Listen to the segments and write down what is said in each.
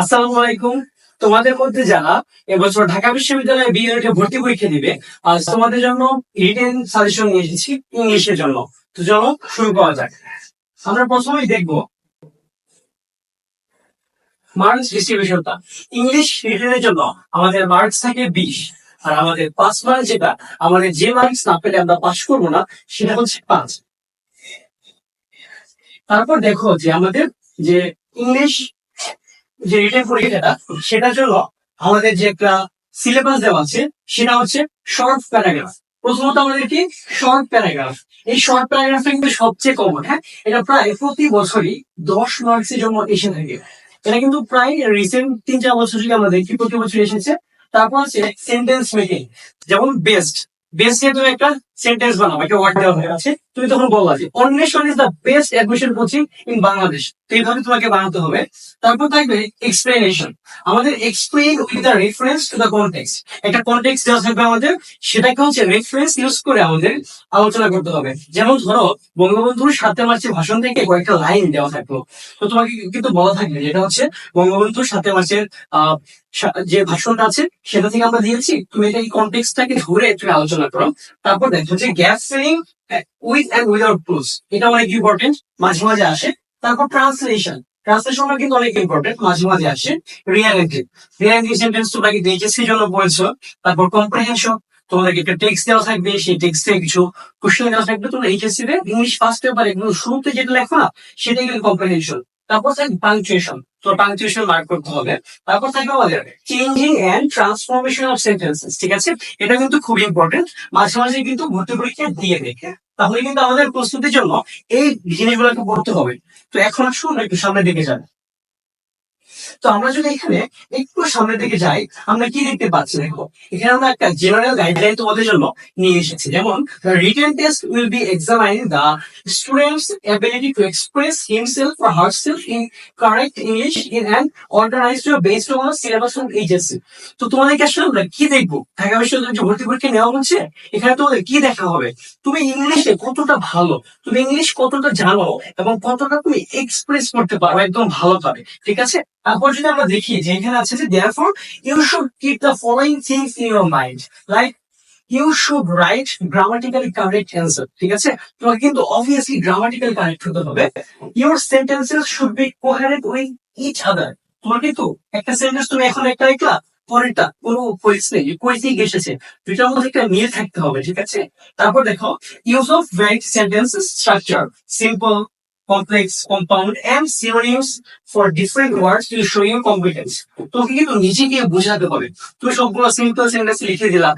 আসসালামু আলাইকুম। তোমাদের মধ্যে যারা এবছর ঢাকা বিশ্ববিদ্যালয়ে বিএডে ভর্তি পরীক্ষা দিবে, আজ তোমাদের জন্য রিটেন সাজেশন নিয়ে এসেছি ইংলিশের জন্য। তো চলো শুরু করা যাক। আমরা প্রথমেই দেখব মার্কস ডিস্ট্রিবিউশনটা ইংলিশ রিটেনের জন্য আমাদের মার্কস থাকে বিশ। আর আমাদের পাস মার্ক যেটা, আমাদের যে মার্কস না পেলে আমরা পাস করব না, সেটা হচ্ছে পাঁচ। তারপর দেখো যে আমাদের যে ইংলিশ যে রিটেন পরীক্ষাটা সেটার জন্য আমাদের যে একটা সিলেবাস দেওয়া আছে, সেটা হচ্ছে শর্ট প্যারাগ্রাফ প্রথমত আমাদের কি? শর্ট প্যারাগ্রাফ এই শর্ট প্যারাগ্রাফটা কিন্তু সবচেয়ে কমন হ্যাঁ? এটা প্রায় প্রতি বছরই দশ মার্কসের জন্য এসে থাকে। এটা কিন্তু প্রায় রিসেন্ট তিন চার বছর থেকে আমরা দেখি প্রতি বছর এসেছে। তারপর হচ্ছে সেন্টেন্স মেকিং যেমন বেস্ট বেস্ট তুমি একটা সেন্টেন্স বানাও একটা ওয়ার্ড দেওয়া হয়ে আছে তুমি তখন বললা যে Onneshon is the best admission coaching in Bangladesh তো এইভাবে তোমাকে বানাতে হবে। তারপর থাকবে এক্সপ্লেনেশন আমাদের explain with the reference to the context একটা কনটেক্স দেওয়া থাকবে আমাদের সেটাকে হচ্ছে রেফারেন্স ইউজ করে আমাদের আলোচনা করতে হবে। যেমন ধরো বঙ্গবন্ধুর সাথে মার্চের ভাষণ থেকে কয়েকটা লাইন দেওয়া থাকল। তো তোমাকে কিন্তু বলা থাকবে যেটা হচ্ছে বঙ্গবন্ধুর সাথে মার্চের আহ, যে ভাষণটা আছে সেটা থেকে আমরা দিয়েছি। তুমি এটা এই কনটেক্সটাকে ধরে তুমি আলোচনা করো। তারপর দেখো যে gap filling with and without clues এটা অনেক ইম্পর্টেন্ট মাঝে মাঝে আসে। তারপর ট্রান্সলেশন ট্রান্সলেশনটা কিন্তু অনেক ইম্পর্টেন্ট মাঝে মাঝে আসে। রিয়ালিটি রিয়ালিটি সেন্টেন্স তোমরা কিন্তু এইচএসসি জন্য পড়েছো তারপর কম্প্রিহেনশন তোমাদেরকে একটা টেক্সট দেওয়া থাকবে, সেই টেক্সটে কিছু কোশ্চেন দেওয়া থাকবে। তোমরা এইচএসসি তে ইংলিশ ফার্স্ট পেপার এগুলো শুরুতে যেটা লেখো সেটাই কিন্তু কম্প্রিহেনশন তারপর থাকবে পাংচুয়েশন তো পাংচুয়েশন মার্ক করতে হবে। তারপর থাকবে আমাদের changing and transformation of sentences ঠিক আছে? এটা কিন্তু খুব ইম্পর্টেন্ট মাঝে মাঝে কিন্তু ভর্তি পরীক্ষা দিয়ে দেখে তাহলে কিন্তু আমাদের প্রস্তুতির জন্য এই জিনিসগুলোকে পড়তে হবে। তো এখন আসুন, একটু সামনে দিকে যান। তো আমরা যদি এখানে একটু সামনের দিকে যাই, আমরা কি দেখতে পাচ্ছি দেখো? এখানে আমরা একটা জেনারেল গাইডলাইন তোমাদের জন্য নিয়ে এসেছি। যেমন written test will be examine the students ability to express himself herself in correct English in an organized way based on the syllabus of তো তোমাদেরকে আসলে আমরা কি দেখব? ঢাকা বিশ্ববিদ্যালয়ে ভর্তি পরীক্ষা নেওয়া হচ্ছে, এখানে তোমাদের কি দেখা হবে? তুমি ইংলিশে কতটা ভালো? তুমি ইংলিশ কতটা জানো? এবং কতটা তুমি এক্সপ্রেস করতে পারো? একদম ভালো পাবে। ঠিক আছে? তারপর যদি আমরা দেখি যে এখানে আছে যে therefore you should keep the following things in your mind like you should write grammatically correct answer ঠিক আছে? তোমাকে কিন্তু অবভিয়াসলি গ্রামাটিক্যাল কারেক্ট হতে হবে। Your sentences should be coherent with each other তোমার কিন্তু একটা সেন্টেন্স তুমি এখন একটা লিখলা, পরেরটা, কোনো কোয়েস নেই কোয়েস থেকে এসেছে। দুইটার মধ্যে একটা মিল থাকতে হবে, ঠিক আছে? তারপর দেখো use of varied sentences structure simple complex compound and synonyms for different words to show your competence তোমাকে কিন্তু নিজেকে বোঝাতে হবে। তুমি সবগুলো সিম্পল সেন্টেন্স লিখে দিলা।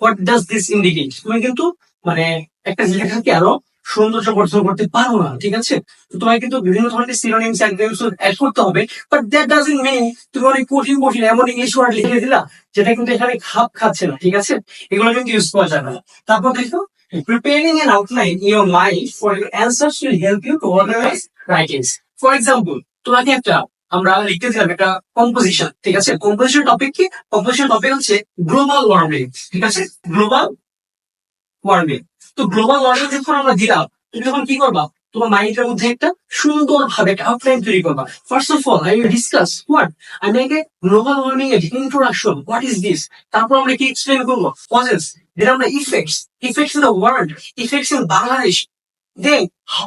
হোয়াট ডাজ দিস ইন্ডিকেট তুমি কিন্তু মানে একটা লেখাকে আরও সৌন্দর্য বর্ধন করতে পারো না, ঠিক আছে? তো তোমাকে কিন্তু বিভিন্ন ধরনের সিনোনিমস অ্যাডজেক্টিভস অ্যাড করতে হবে বাট দ্যাট ডাজন্ট মিন তুমি অনেক কঠিন কঠিন, এমন ইংলিশ ওয়ার্ড লিখে দিলা, যেটা কিন্তু এখানে খাপ খাচ্ছে না, ঠিক আছে? এগুলো কিন্তু ইউজ করা যাবে না। তারপর দেখো preparing an outline in your mind for your answers will help you to organize writings. For example, তোমাকে একটা, আমরা লিখতে দিলাম একটা কম্পোজিশন ঠিক আছে? কম্পোজিশন টপিক কি? কম্পোজিশন টপিক হচ্ছে গ্লোবাল ওয়ার্মিং ঠিক আছে? গ্লোবাল ওয়ার্মিং তো গ্লোবাল ওয়ার্মিং যখন আমরা দিলাম, তুমি যখন কি করবা? তোমার মাইন্ডের মধ্যে একটা সুন্দর ভাবে একটা আউটলাইন তৈরি করবা। First of all I discuss what আমি আগে গ্লোবাল ওয়ার্মিং এর ইন্ট্রোডাকশন হোয়াট ইজ দিস তারপর আমরা কি এক্সপ্লেন করব? কজেস যেটা আমরা effects effects in the world effects in Bangladesh then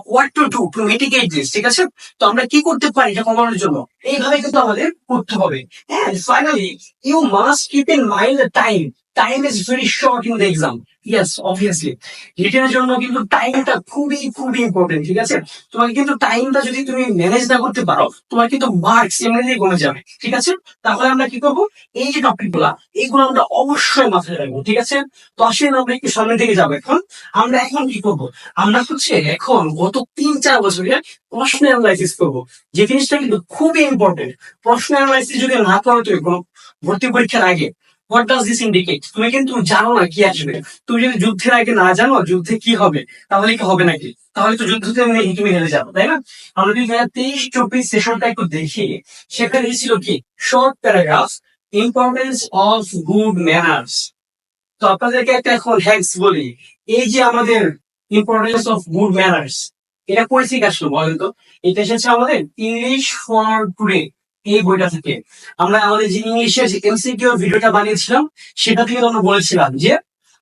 what to do to mitigate this ঠিক আছে? তো আমরা কি করতে পারি এটা কমানোর জন্য? এইভাবে কিন্তু আমাদের করতে হবে। হ্যাঁ finally you must keep in mind time time is very short in the exam yes obviously রিটেনের জন্য কিন্তু টাইমটা খুবই খুবই ইম্পর্টেন্ট ঠিক আছে? তোমাকে কিন্তু টাইমটা যদি তুমি ম্যানেজ না করতে পারো, তোমার কিন্তু মার্কস এমনিতেই কমে যাবে, ঠিক আছে? তাহলে আমরা কি করব? এই যে টপিকগুলা এইগুলো আমরা অবশ্যই মাথায় রাখব, ঠিক আছে? তো আসেন আমরা একটু সামনের দিকে যাব এখন। আমরা এখন কি করব? আমরা হচ্ছে এখন গত তিন, চার বছরে প্রশ্ন অ্যানালাইসিস করব। যে জিনিসটা কিন্তু খুবই ইম্পর্টেন্ট প্রশ্ন অ্যানালাইসিস যদি না করো কোনো ভর্তি পরীক্ষার আগে হোয়াট ডাজ দিস ইন্ডিকেট তুমি কিন্তু জানো না কি আসবে। তুমি যদি যুদ্ধের আগে না জানো যুদ্ধে কি হবে, তাহলে কি হবে নাকি? তাহলে তো যুদ্ধতে তুমি তুমি হেরে যাব, তাই না? আমরা যদি তেইশ চব্বিশ সেশনটা একটু দেখি, সেখানে ছিল কি? Short paragraph importance of good manners তো আপনাদেরকে একটা এখন হ্যাক্স বলি। এই যে আমাদের ইম্পর্টেন্স অফ গুড ম্যানার্স এটা থেকে আসলো বলেন তো? এটা এসেছে আমাদের ইংলিশ ফর টুডে এই বইটা থেকে। আমরা আমাদের যে ইংলিশের যে এমসিকিউ ভিডিওটা বানিয়েছিলাম, সেটা থেকে আমরা বলেছিলাম যে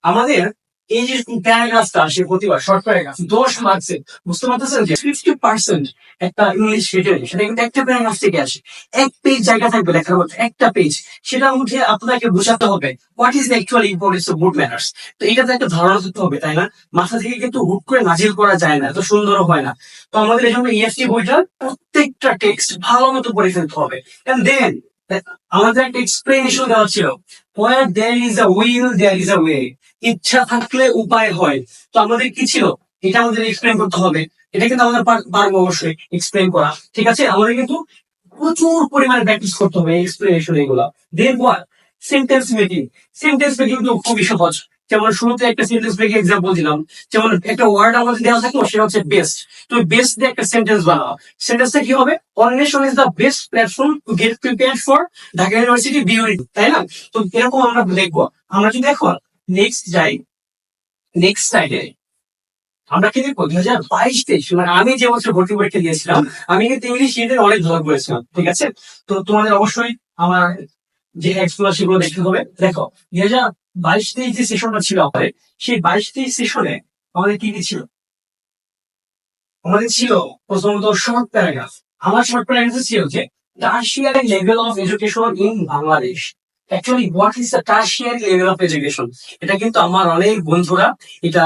আমাদের এই যে প্যারাগ্রাফটা আসে প্রতিবার শর্ট প্যারাগ্রাফ দশ মার্কসের বুঝতে পারতেছেন যে ফিফটি পার্সেন্ট একটা ইংলিশ রিটেন সেটা কিন্তু একটা প্যারাগ্রাফ থেকে আসে। এক পেজ জায়গা থাকবে লেখার মধ্যে, একটা পেজ সেটার মধ্যে আপনাকে বোঝাতে হবে what is the actual importance of good manners তো এটাতে একটা ধারণা থাকতে হবে, তাই না? মাথা থেকে কিন্তু হুট করে নাজিল করা যায় না, এত সুন্দরও হয় না। তো আমাদের এই জন্য ইএফটি বইটার প্রত্যেকটা টেক্সট ভালো মতো পড়ে ফেলতে হবে। এন্ড দেন আমাদের একটা এক্সপ্লেনেশন দেওয়া ছিল, where there is a will, there is a way ইচ্ছা থাকলে উপায় হয়। তো আমাদের কি ছিল? এটা আমাদের এক্সপ্লেন করতে হবে। এটা কিন্তু আমাদের পারব অবশ্যই এক্সপ্লেন করা। ঠিক আছে? আমাদের কিন্তু প্রচুর পরিমাণে প্র্যাকটিস করতে হবে এক্সপ্লেনেশন এগুলা। Then what sentence making sentence making তো খুবই সহজ। যেমন শুরুতে একটা সেন্টেন্স মেকিং এক্সাম্পল দিলাম। যেমন একটা ওয়ার্ড আমাদের দেওয়া থাকল, সেটা হচ্ছে বেস্ট তুমি বেস্ট দিয়ে একটা সেন্টেন্স বানাও। সেন্টেন্সটা কি হবে? Onneshon is the best platform to get prepare for Dhaka University বিউরি তাই না? তো এরকম আমরা দেখব। আমরা যদি দেখো নেক্সট যাই নেক্সট সাইডে আমরা কি দেখব দুই হাজার বাইশ তেইশ মানে আমি যে বছর ভর্তি পরীক্ষা দিয়েছিলাম, আমি কিন্তু ইংলিশ ইন্টার অনেক ভালো করেছিলাম, ঠিক আছে? তো তোমাদের অবশ্যই আমার যে এক্সপ্লোর সেগুলো দেখতে হবে। দেখো দুই হাজার বাইশ তেইশ যে সেশনটা ছিল আমাদের, সেই বাইশ তেইশ সেশনে আমাদের কি কি ছিল? আমাদের ছিল প্রথমত শর্ট প্যারাগ্রাফ আমার শর্ট প্যারাগ্রাফ ছিল যে tertiary level of education in Bangladesh actually what is the tertiary level of education এটা কিন্তু আমার অনেক বন্ধুরা এটা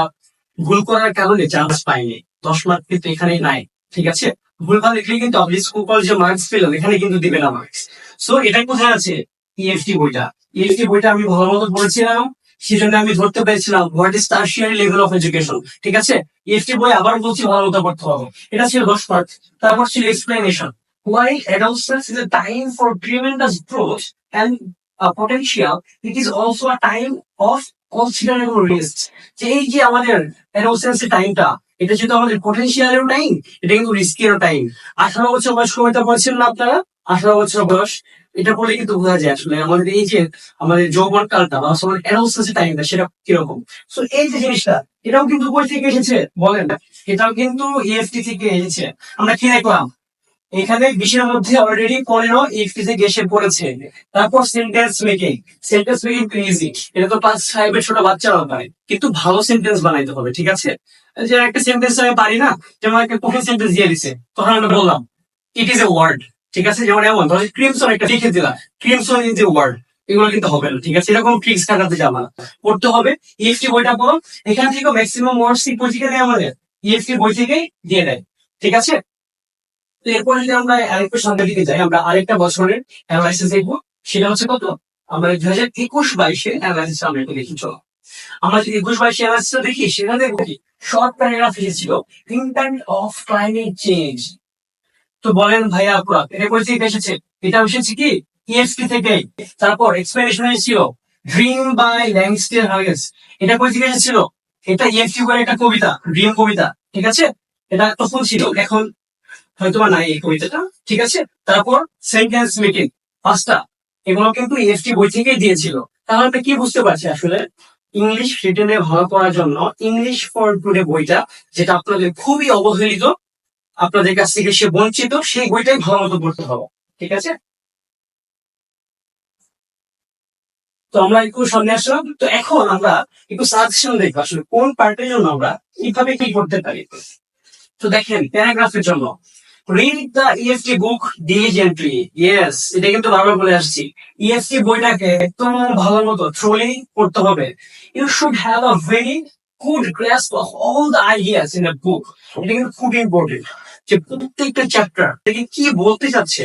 ভুল করার কারণে চান্স পায়নি। দশ মার্ক কিন্তু এখানে নাই, ঠিক আছে? ভুলভাল লিখলে কিন্তু আপনি স্কুল কলেজে মার্কস পেলেন এখানে কিন্তু দিবে না মার্কস সো এটা কোথায় আছে ইএফটি বইটা। ইএফটি বইটা আমি ভালো মতো পড়েছিলাম সেজন্য আমি ধরতে পেরেছিলাম what is tertiary level of education ঠিক আছে? ইএফটি বই আবার বলছি ভালো মতো পড়তে হবে। এটা ছিল দশ মার্ক তারপর ছিল explanation While adolescence is a time for tremendous growth and uh, potential, it is also a time of considerable risks. যে এই যে আমাদের adolescence টাইমটা এটা যেহেতু আমাদের পটেনশিয়ালের টাইম এটা কিন্তু রিস্কেরও টাইম আঠারো বছর বয়স সময়টা বলছেন না আপনারা? আঠারো বছর বয়স এটা পড়লে কিন্তু বোঝা যায় আসলে আমাদের এই যে আমাদের যৌবন কালটা বা আমাদের অ্যাডোলসেন্স টাইমটা সেটা কীরকম। সো এই যে জিনিসটা এটাও কিন্তু বই থেকে এসেছে? বলেন। এটাও কিন্তু ইএফটি থেকে এসেছে। আমরা কি দেখলাম? এখানে বিশের মধ্যে অলরেডি পনেরো থেকে এসে পড়েছে। তারপর sentence making sentence making easy এটা তো পাঁচ ফাইভ এর ছোট বাচ্চারাও পারে। কিন্তু ভালো সেন্টেন্স বানাইতে হবে, ঠিক আছে? যে একটা সেন্টেন্স আমি পারি না, যেমন একটা কঠিন সেন্টেন্স দিয়ে দিছে, তখন আমরা বললাম ইট ইজ এ ওয়ার্ড ঠিক আছে? যেমন এমন, ধরো ক্রিমসন একটা লিখে দিলাম ক্রিমসন ইজ এ ওয়ার্ড এগুলো কিন্তু হবে না, ঠিক আছে? এরকম ট্রিক্স কাটাতে যাবা পড়তে হবে ইএফটি বইটা পড়ো, এখান থেকে ম্যাক্সিমাম ওয়ার্ডস বই থেকে দেয় আমাদের? ইএফটি বই থেকেই দিয়ে দেয়, ঠিক আছে? তো এরপর যদি আমরা আরেকটু সামনের দিকে যাই, আমরা আরেকটা বছরের অ্যানালাইসিস দেখব। সেটা হচ্ছে কত? আমরা দুই হাজার একুশ বাইশে অ্যানালাইসিস আমরা একটু দেখি, চলো। আমরা যদি একুশ বাইশে অ্যানালাইসিস দেখি, সেখানে দেখব কি? শর্ট প্যারাগ্রাফ এসেছিল ইম্প্যাক্ট অফ ক্লাইমেট চেঞ্জ তো বলেন ভাইয়া আপুরা কোথা থেকে এসেছে। এটা এসেছে কি? ইএসপি থেকে। তারপর এক্সপ্লেনেশন এসেছিল ড্রিম বাই ল্যাংস্টের হাগেস এটা কোথা থেকে এসেছিল? এটা ইএফটি করে একটা কবিতা ড্রিম কবিতা, ঠিক আছে? এটা তখন ছিল, এখন হয়তো বা নাই এই কবিতাটা, ঠিক আছে? তারপর সেন্টেন্স মেকিং পাঁচটা। এগুলো কিন্তু ইএফটি বই থেকেই দিয়েছিল। তাহলে আমরা কি বুঝতে পারছি আসলে? ইংলিশ রিটেনে ভালো করার জন্য ইংলিশ ফর টুডে বইটা, যেটা আপনাদের খুবই অবহেলিত, আপনাদের কাছ থেকে সে বঞ্চিত, সেই বইটাই ভালো মতো পড়তে হবে, ঠিক আছে? তো আমরা একটু সামনে আসলাম। তো এখন আমরা একটু সাজেশন দেখব আসলে কোন পার্টের জন্য আমরা কীভাবে কি করতে পারি। তো দেখেন, প্যারাগ্রাফের জন্য। Read the EFT book diligently yes এটা কিন্তু বারবার বলে আসছি। ইএফটি বইটাকে একদম ভালো মতো থ্রোলি পড়তে হবে। You should have a very good grasp of all the ideas in the book এটা কিন্তু খুব ইম্পর্টেন্ট যে প্রত্যেকটা চ্যাপ্টার থেকে কি বলতে চাচ্ছে।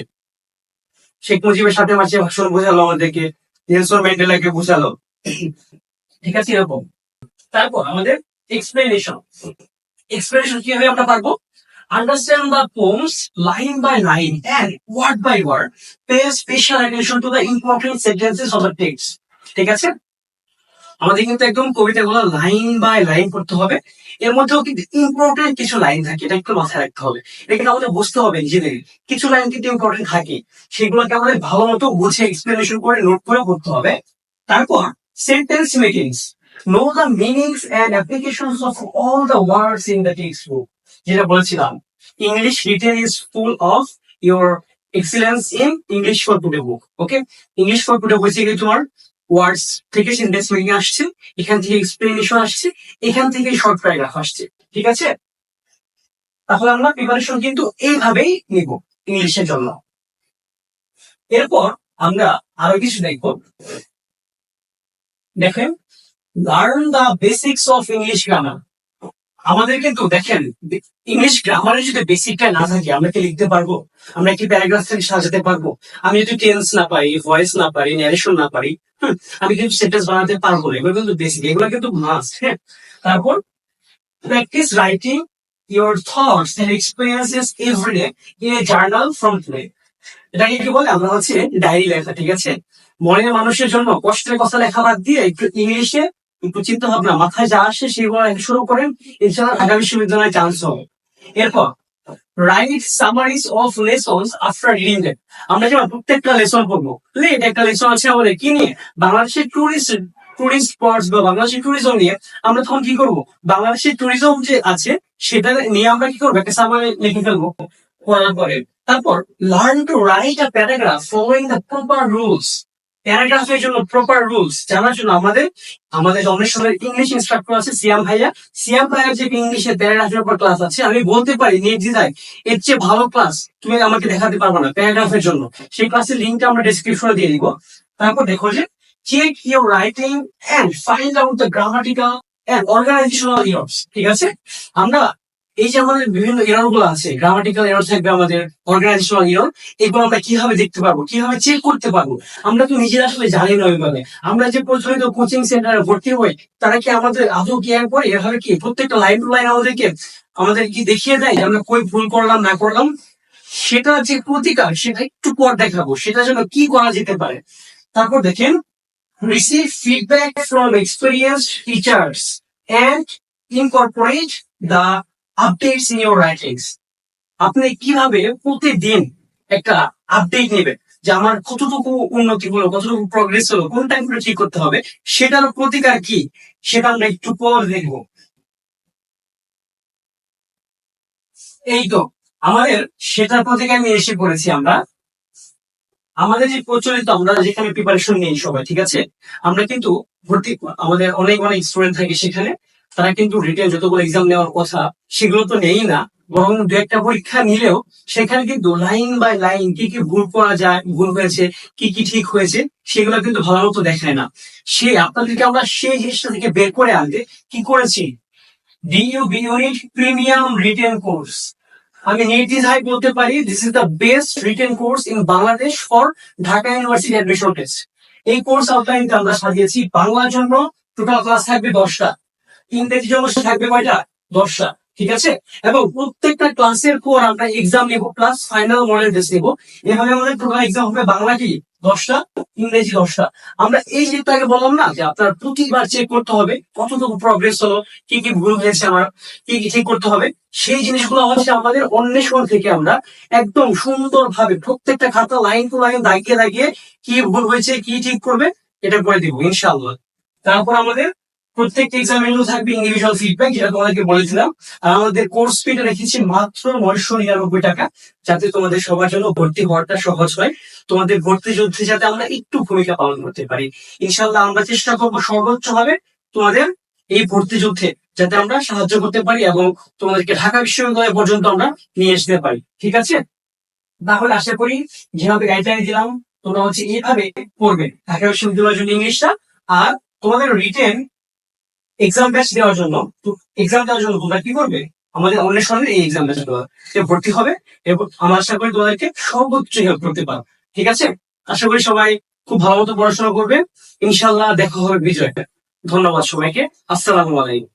শেখ মুজিবের সাথে মাঝে ভাষণ বোঝালো আমাদেরকে। নেলসন ম্যান্ডেলাকে বোঝালো। ঠিক আছে, এরকম। তারপর আমাদের এক্সপ্লেনেশন এক্সপ্লেনেশন কীভাবে আমরা পারব? Understand the poems line by line and word by word. Pay special attention to the important sentences of the text. ঠিক আছে? আমাদের কিন্তু একদম কবিতাগুলো লাইন বাই লাইন পড়তে হবে। এর মধ্যেও কিন্তু ইম্পর্টেন্ট কিছু লাইন থাকে, এটা একটু মাথায় রাখতে হবে। এটা কিন্তু আমাদের বুঝতে হবে নিজেদের। কিছু লাইন কিন্তু ইম্পর্টেন্ট থাকে। সেগুলোকে আমাদের ভালো মতো বুঝে এক্সপ্লেনেশন করে নোট করে করতে হবে। তারপর sentence makings the meanings and applications of all the words in the textbook যেটা বলেছিলাম English written is full of your excellence in English for today book okay English for today বইছে কি তোমার ওয়ার্ডস থেকে সেন্টেন্স মেকিং আসছে, এখান থেকে explanation আসছে, এখান থেকে শর্ট প্যারাগ্রাফ আসছে, ঠিক আছে? তাহলে আমরা প্রিপারেশন কিন্তু এইভাবেই নিব ইংলিশের জন্য। এরপর আমরা আরও কিছু দেখব। দেখেন learn the basics of English grammar আমাদের কিন্তু দেখেন ইংলিশ গ্রামারের যদি বেসিকটা না থাকে, আমরা কি লিখতে পারব? আমরা কি প্যারাগ্রাফ থেকে সাজাতে পারব? আমি যদি টেন্স না পারি ভয়েস না পারি ন্যারেশন না পারি আমি কিন্তু সেন্টেন্স বানাতে পারব না। এগুলো কিন্তু বেসিক এগুলো কিন্তু মাস্ট হ্যাঁ। তারপর practice writing your thoughts and experiences every day in a journal from today এটাকে কি বলে? আমরা হচ্ছে ডায়েরি লেখা, ঠিক আছে? মনের মানুষের জন্য কষ্টের কথা লেখা বাদ দিয়ে একটু ইংলিশে একটু চিন্তা ভাবনা মাথায় যা আসে সেগুলো শুরু করেন? ইনশাআল্লাহ ঢাকা বিশ্ববিদ্যালয়ে চান্স হবে। এরপর write summaries of lessons after reading them আমরা যেমন প্রত্যেকটা লেসন পড়ব লেট একটা লেসন আছে আমাদের। কি নিয়ে? বাংলাদেশের টুরিস্ট টুরিস্ট স্পটস বা বাংলাদেশের ট্যুরিজম নিয়ে আমরা তখন কি করব? বাংলাদেশের ট্যুরিজম যে আছে, সেটা নিয়ে আমরা কি করব? একটা সামারি লিখে ফেলব পড়ার পরে। তারপর learn to write a paragraph following the proper rules প্যারাগ্রাফের জন্য প্রপার রুলস জানার জন্য আমাদের আমাদের অনেক সময় ইংলিশ ইনস্ট্রাক্টর আছে, সিয়াম ভাইয়া। সিয়াম ভাইয়ার যে ইংলিশের প্যারাগ্রাফের উপর ক্লাস আছে, আমি বলতে পারি নির্দ্বিধায় এর চেয়ে ভালো ক্লাস তুমি আমাকে দেখাতে পারব না প্যারাগ্রাফের জন্য। সেই ক্লাসের লিঙ্কটা আমরা ডিসক্রিপশনে দিয়ে দিব। তারপর দেখো যে check your writing and find out the grammatical and organizational errors ঠিক আছে? আমরা এই যে আমাদের বিভিন্ন এররগুলো আছে গ্রামাটিক্যাল এরর থাকবে আমাদের অর্গানাইজেশনাল এরর এগুলো আমরা কীভাবে দেখতে পারব, কীভাবে চেক করতে পারব, আমরা তো নিজেরা আসলে জানি না ওইভাবে। আমরা যে প্রচলিত কোচিং সেন্টারে ভর্তি হই, তারা কি আমাদের আদৌ কেয়ার করে? এভাবে কি প্রত্যেকটা লাইন টু লাইন আমাদেরকে, আমাদের কি দেখিয়ে দেয় আমরা কই ভুল করলাম, না করলাম? সেটা যে প্রতিকার, সেটা একটু পর দেখাবো সেটার জন্য কি করা যেতে পারে। তারপর দেখেন receive feedback from experience teachers and incorporate the updates in your writings আপনি কীভাবে প্রতিদিন একটা আপডেট নেবেন? যে আমার কতটুকু উন্নতি হলো, কতটুকু প্রগ্রেস হলো, কোন টাইমটা ঠিক করতে হবে, সেটার প্রতিকার কি? সেটা আমরা একটু পর দেখব। এই তো, আমাদের সেটার প্রতিকার নিয়ে এসে পড়েছি আমরা। আমাদের যে প্রচলিত, আমরা যেখানে প্রিপারেশন নেই সবাই, ঠিক আছে? আমরা কিন্তু ভর্তি, আমাদের অনেক অনেক স্টুডেন্ট থাকে সেখানে। তারা কিন্তু রিটেন যতগুলো এক্সাম নেওয়ার কথা, সেগুলো তো নেই না। বরং দু একটা পরীক্ষা নিলেও সেখানে কিন্তু লাইন বাই লাইন কি কি ভুল করা যায়, ভুল হয়েছে, কি কি ঠিক হয়েছে, সেগুলো কিন্তু ভালো মতো দেখায় না। সে আপনাদেরকে আমরা সেই জিনিসটা থেকে বের করে আনতে কি করেছি? DU B unit premium written course আমি নির্দ্বিধায় বলতে পারি this is the best written course in Bangladesh for Dhaka university admission test এই কোর্স আউটলাইনটা আমরা সাজিয়েছি বাংলার জন্য। টোটাল ক্লাস থাকবে দশটা। ইংরেজি জন্য থাকবে কয়টা? দশটা, ঠিক আছে? এবং প্রত্যেকটা ক্লাসের পর আমরা এক্সাম নেব প্লাস ফাইনাল মডেল টেস্ট নেব। এভাবে আমাদের টোটাল এক্সাম হবে বাংলা কি? দশটা, ইংরেজি দশটা। আমরা এই যেটা আগে বললাম না, যে আপনার প্রতিবার চেক করতে হবে কতটুকু প্রগ্রেস হলো, কি কি ভুল হয়েছে আমার, কি কি ঠিক করতে হবে, সেই জিনিসগুলো হচ্ছে আমাদের অন্বেষণ থেকে আমরা একদম সুন্দরভাবে প্রত্যেকটা খাতা লাইন টু লাইন দাগিয়ে দাগিয়ে কি ভুল হয়েছে, কি ঠিক করবে, এটা করে দিব ইনশাল্লাহ তারপর আমাদের প্রত্যেকটা এক্সামের থাকবে ইন্ডিভিজুয়াল ফিডব্যাক যেটা তোমাদেরকে বলেছিলাম। আর আমাদের কোর্স ফিটা রেখেছি মাত্র নয়শো নিরানব্বই টাকা, যাতে তোমাদের সবার জন্য ভর্তি হওয়াটা সহজ হয়। তোমাদের ভর্তি যুদ্ধে যাতে আমরা একটু ভূমিকা পালন করতে পারি। ইনশাল্লাহ আমরা চেষ্টা করব সর্বোচ্চ ভাবে তোমাদের এই ভর্তি যুদ্ধে যাতে আমরা সাহায্য করতে পারি এবং তোমাদেরকে ঢাকা বিশ্ববিদ্যালয় পর্যন্ত আমরা নিয়ে আসতে পারি। ঠিক আছে? তাহলে আশা করি যেভাবে গাইডলাইন দিলাম, তোমরা হচ্ছে এইভাবে পড়বে। ঢাকা বিশ্ববিদ্যালয়ের জন্য ইংলিশটা আর তোমাদের রিটেন এক্সাম ব্যাচ দেওয়ার জন্য এক্সাম দেওয়ার জন্য তোমরা কি করবে? আমাদের অন্বেষণের এই এক্সাম ব্যাচ দেওয়া ভর্তি হবে এবং আমার আশা করি তোমাদেরকে সর্বোচ্চ হেল্প করতে পারো ঠিক আছে? আশা করি সবাই খুব ভালো মতো পড়াশোনা করবে ইনশাল্লাহ দেখা হবে বিজয়। ধন্যবাদ সবাইকে, আসসালামু আলাইকুম।